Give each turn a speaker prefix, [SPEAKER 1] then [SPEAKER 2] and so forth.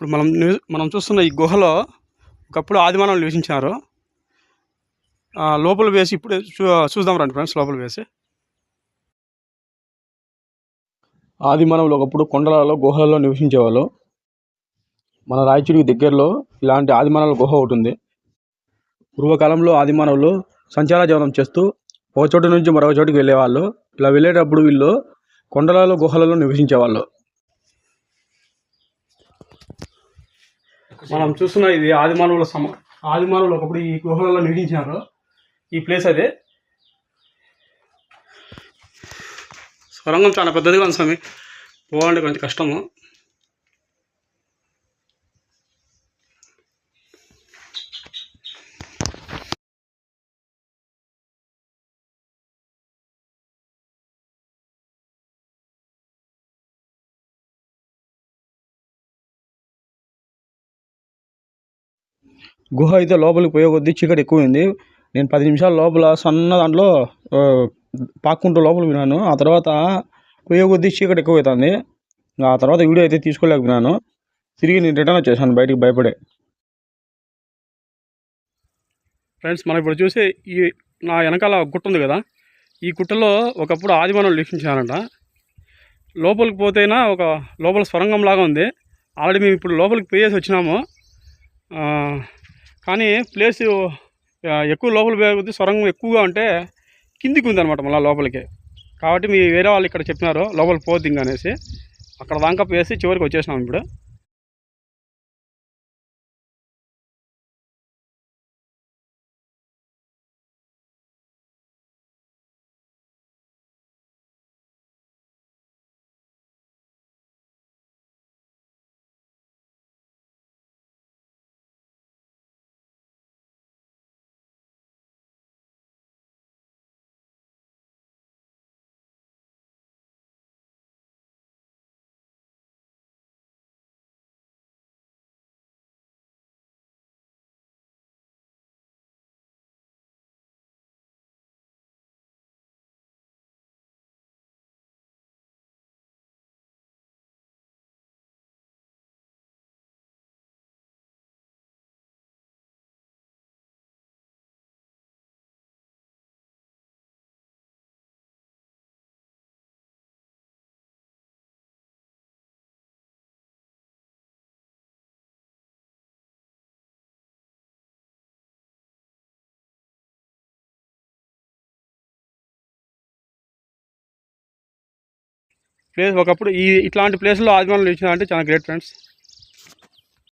[SPEAKER 1] ఇప్పుడు మనం మనం చూస్తున్న ఈ గుహలో ఒకప్పుడు ఆదిమానవులు నివసించారు లోపల వేసి ఇప్పుడు చూ చూద్దాం రండి ఫ్రెండ్స్ లోపల వేసి. ఆదిమానవులు ఒకప్పుడు కొండలలో గుహలలో నివసించేవాళ్ళు. మన రాయచూడికి దగ్గరలో ఇలాంటి ఆదిమానవుల గుహ ఒకటి ఉంది. పూర్వకాలంలో ఆదిమానవులు సంచార జీవనం చేస్తూ ఒక చోటు నుంచి మరొక చోటుకి వెళ్ళేవాళ్ళు. ఇలా వెళ్ళేటప్పుడు వీళ్ళు కొండలలో గుహలలో నివసించేవాళ్ళు. మనం చూస్తున్న ఇది ఆదిమానవుల సమ ఆదిమానవులు ఒకప్పుడు ఈ గుహలలో నిర్మించినారు ఈ ప్లేస్ అదే. సొరంగం చాలా పెద్దదిగా ఉంది స్వామి. పోవాలంటే కొంచెం కష్టము. గుహ అయితే లోపలికి పోయే కొద్దీ చీకటి ఎక్కువైంది. నేను పది నిమిషాల లోపల సన్న దాంట్లో పాక్కుంటూ లోపలికి పోయినాను. ఆ తర్వాత పోయే కొద్దీ చీకటి ఎక్కువ అవుతుంది ఆ తర్వాత వీడియో అయితే తీసుకోలేకపోయినాను. తిరిగి నేను రిటర్న్ వచ్చేసాను బయటికి భయపడే. ఫ్రెండ్స్ మనం ఇప్పుడు చూసే ఈ నా వెనకాల గుట్ట ఉంది కదా. ఈ గుట్టలో ఒకప్పుడు ఆదిమానవులు వీక్షించారంట. లోపలికి పోతేనా ఒక లోపల స్వరంగం లాగా ఉంది. ఆల్రెడీ మేము ఇప్పుడు లోపలికి పోయేసి వచ్చినాము. కానీ ప్లేస్ ఎక్కువ లోపల పోయే సొరంగం ఎక్కువగా ఉంటే కిందికి ఉందన్నమాట మళ్ళీ లోపలికి. కాబట్టి మీ వేరే వాళ్ళు ఇక్కడ చెప్పినారు లోపలికి పోద్ది ఇంకా అనేసి. అక్కడ దాకా వేసి చివరికి వచ్చేసినాం ఇప్పుడు. ప్లేస్ ఒకప్పుడు ఈ ఇట్లాంటి ప్లేస్లో ఆదిమానులు ఇచ్చిన అంటే చాలా గ్రేట్ ఫ్రెండ్స్